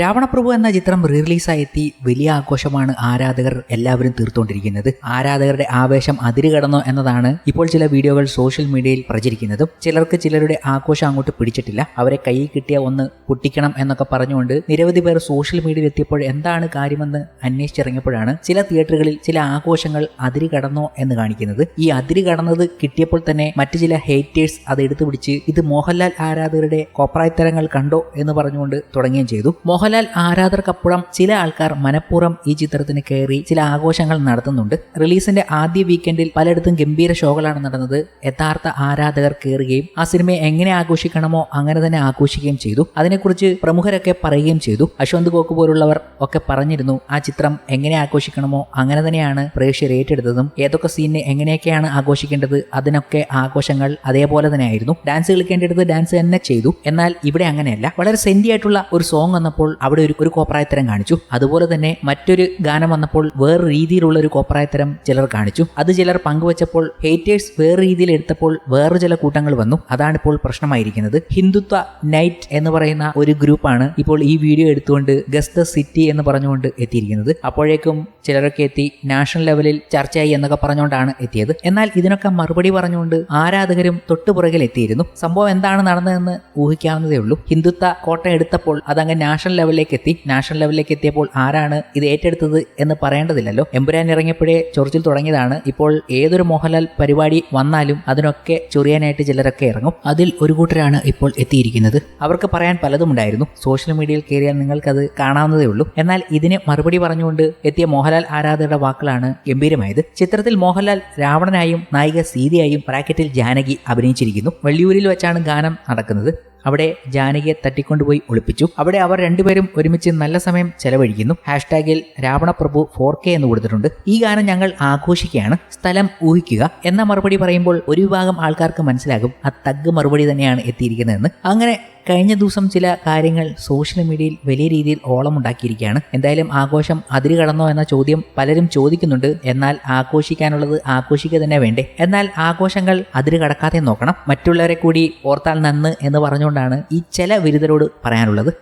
രാവണപ്രഭു എന്ന ചിത്രം റീറിലീസായെത്തി വലിയ ആഘോഷമാണ് ആരാധകർ എല്ലാവരും തീർത്തുകൊണ്ടിരിക്കുന്നത്. ആരാധകരുടെ ആവേശം അതിരുകടന്നു എന്നതാണ് ഇപ്പോൾ ചില വീഡിയോകൾ സോഷ്യൽ മീഡിയയിൽ പ്രചരിക്കുന്നതും. ചിലർക്ക് ചിലരുടെ ആഘോഷം അങ്ങോട്ട് പിടിച്ചിട്ടില്ല. അവരെ കയ്യിൽ കിട്ടിയ ഒന്ന് പൊട്ടിക്കണം എന്നൊക്കെ പറഞ്ഞുകൊണ്ട് നിരവധി പേർ സോഷ്യൽ മീഡിയയിൽ എത്തിയപ്പോൾ എന്താണ് കാര്യമെന്ന് അന്വേഷിച്ചിറങ്ങിയപ്പോഴാണ് ചില തിയേറ്ററുകളിൽ ചില ആഘോഷങ്ങൾ അതിര് കടന്നോ എന്ന് കാണിക്കുന്നത്. ഈ അതിര് കടന്നത് കിട്ടിയപ്പോൾ തന്നെ മറ്റു ചില ഹേറ്റേഴ്സ് അത് എടുത്തു പിടിച്ച് ഇത് മോഹൻലാൽ ആരാധകരുടെ കോപ്രായത്തരങ്ങൾ കണ്ടോ എന്ന് പറഞ്ഞുകൊണ്ട് തുടങ്ങുകയും ചെയ്തു. മോഹൻലാൽ ആരാധകർക്കപ്പുറം ചില ആൾക്കാർ മനഃപൂർവം ഈ ചിത്രത്തിന് കയറി ചില ആഘോഷങ്ങൾ നടത്തുന്നുണ്ട്. റിലീസിന്റെ ആദ്യ വീക്കെൻഡിൽ പലയിടത്തും ഗംഭീര ഷോകളാണ് നടന്നത്. യഥാർത്ഥ ആരാധകർ കയറുകയും ആ സിനിമയെ എങ്ങനെ ആഘോഷിക്കണമോ അങ്ങനെ തന്നെ ആഘോഷിക്കുകയും ചെയ്തു. അതിനെക്കുറിച്ച് പ്രമുഖരൊക്കെ പറയുകയും ചെയ്തു. അശ്വന്ത് ഗോക്ക് പോലുള്ളവർ ഒക്കെ പറഞ്ഞിരുന്നു ആ ചിത്രം എങ്ങനെ ആഘോഷിക്കണമോ അങ്ങനെ തന്നെയാണ് പ്രേക്ഷകർ ഏറ്റെടുത്തതും. ഏതൊക്കെ സീനിനെ എങ്ങനെയൊക്കെയാണ് ആഘോഷിക്കേണ്ടത് അതിനൊക്കെ ആഘോഷങ്ങൾ അതേപോലെ തന്നെ ആയിരുന്നു ഡാൻസ് കളിക്കേണ്ടടുത്ത് ഡാൻസ് തന്നെ ചെയ്തു. എന്നാൽ ഇവിടെ അങ്ങനെയല്ല. വളരെ സെന്റി ആയിട്ടുള്ള ഒരു സോങ് വന്നപ്പോൾ അവിടെ ഒരു ഒരു കോപ്രായത്തരം കാണിച്ചു. അതുപോലെ തന്നെ മറ്റൊരു ഗാനം വന്നപ്പോൾ വേറെ രീതിയിലുള്ള ഒരു കോപ്രായത്തരം ചിലർ കാണിച്ചു. അത് ചിലർ പങ്കുവച്ചപ്പോൾ ഹേറ്റേഴ്സ് വേറെ രീതിയിൽ എടുത്തപ്പോൾ വേറെ ചില കൂട്ടങ്ങൾ വന്നു. അതാണ് ഇപ്പോൾ പ്രശ്നമായിരിക്കുന്നത്. ഹിന്ദുത്വ നൈറ്റ് എന്ന് പറയുന്ന ഒരു ഗ്രൂപ്പാണ് ഇപ്പോൾ ഈ വീഡിയോ എടുത്തുകൊണ്ട് ഗസ് ദ സിറ്റി എന്ന് പറഞ്ഞുകൊണ്ട് എത്തിയിരിക്കുന്നത്. അപ്പോഴേക്കും ചിലരൊക്കെ എത്തി നാഷണൽ ലെവലിൽ ചർച്ചയായി എന്നൊക്കെ പറഞ്ഞുകൊണ്ടാണ് എത്തിയത്. എന്നാൽ ഇതിനൊക്കെ മറുപടി പറഞ്ഞുകൊണ്ട് ആരാധകരും തൊട്ടുപുറകിൽ എത്തിയിരുന്നു സംഭവം എന്താണ് നടന്നതെന്ന് ഊഹിക്കാവുന്നതേ ഉള്ളൂ. ഹിന്ദുത്വ കോട്ട എടുത്തപ്പോൾ അതങ്ങ് നാഷണൽ ലെവലിലേക്ക് എത്തി. നാഷണൽ ലെവലിലേക്ക് എത്തിയപ്പോൾ ആരാണ് ഇത് ഏറ്റെടുത്തത് എന്ന് പറയേണ്ടതില്ലല്ലോ. എമ്പുരാൻ ഇറങ്ങിയപ്പോഴേ ചൊറിച്ചിൽ തുടങ്ങിയതാണ്. ഇപ്പോൾ ഏതൊരു മോഹൻലാൽ പരിപാടി വന്നാലും അതിനൊക്കെ ചൊറിയാനായിട്ട് ചിലരൊക്കെ ഇറങ്ങും. അതിൽ ഒരു കൂട്ടരാണ് ഇപ്പോൾ എത്തിയിരിക്കുന്നത്. അവർക്ക് പറയാൻ പലതും ഉണ്ടായിരുന്നു. സോഷ്യൽ മീഡിയയിൽ കയറിയാൽ നിങ്ങൾക്കത് കാണാവുന്നതേ ഉള്ളൂ. എന്നാൽ ഇതിന് മറുപടി പറഞ്ഞുകൊണ്ട് എത്തിയ മോഹൻലാൽ ആരാധകരുടെ വാക്കുകളാണ് ഗംഭീരമായത്. ചിത്രത്തിൽ മോഹൻലാൽ രാവണനായും നായിക സീതയായും ബ്രാക്കറ്റിൽ ജാനകി അഭിനയിച്ചിരിക്കുന്നു. വെള്ളിയൂരിൽ വെച്ചാണ് ഗാനം നടക്കുന്നത്. അവിടെ ജാനകിയെ തട്ടിക്കൊണ്ടുപോയി ഒളിപ്പിച്ചു. അവിടെ അവർ രണ്ടുപേരും ഒരുമിച്ച് നല്ല സമയം ചെലവഴിക്കുന്നു. ഹാഷ്ടാഗിൽ രാവണപ്രഭു ഫോർ കെ എന്ന് കൊടുത്തിട്ടുണ്ട്. ഈ ഗാനം ഞങ്ങൾ ആഘോഷിക്കുകയാണ്. സ്ഥലം ഊഹിക്കുക. എന്ന മറുപടി പറയുമ്പോൾ ഒരു വിഭാഗം ആൾക്കാർക്ക് മനസ്സിലാകും. ആ തഗ് മറുപടി തന്നെയാണ് എത്തിയിരിക്കുന്നതെന്ന്. അങ്ങനെ കഴിഞ്ഞ ദിവസം ചില കാര്യങ്ങൾ സോഷ്യൽ മീഡിയയിൽ വലിയ രീതിയിൽ ഓളമുണ്ടാക്കിയിരിക്കുകയാണ്. എന്തായാലും ആഘോഷം അതിര് കടന്നോ എന്ന ചോദ്യം പലരും ചോദിക്കുന്നുണ്ട്. എന്നാൽ ആഘോഷിക്കാനുള്ളത് ആഘോഷിക്കുക തന്നെ വേണ്ടേ? എന്നാൽ ആഘോഷങ്ങൾ അതിര് കടക്കാതെ നോക്കണം. മറ്റുള്ളവരെ കൂടി ഓർത്താൽ നന്ന് എന്ന് പറഞ്ഞുകൊണ്ടാണ് ഈ ചില വിരുദ്ധരോട് പറയാനുള്ളത്.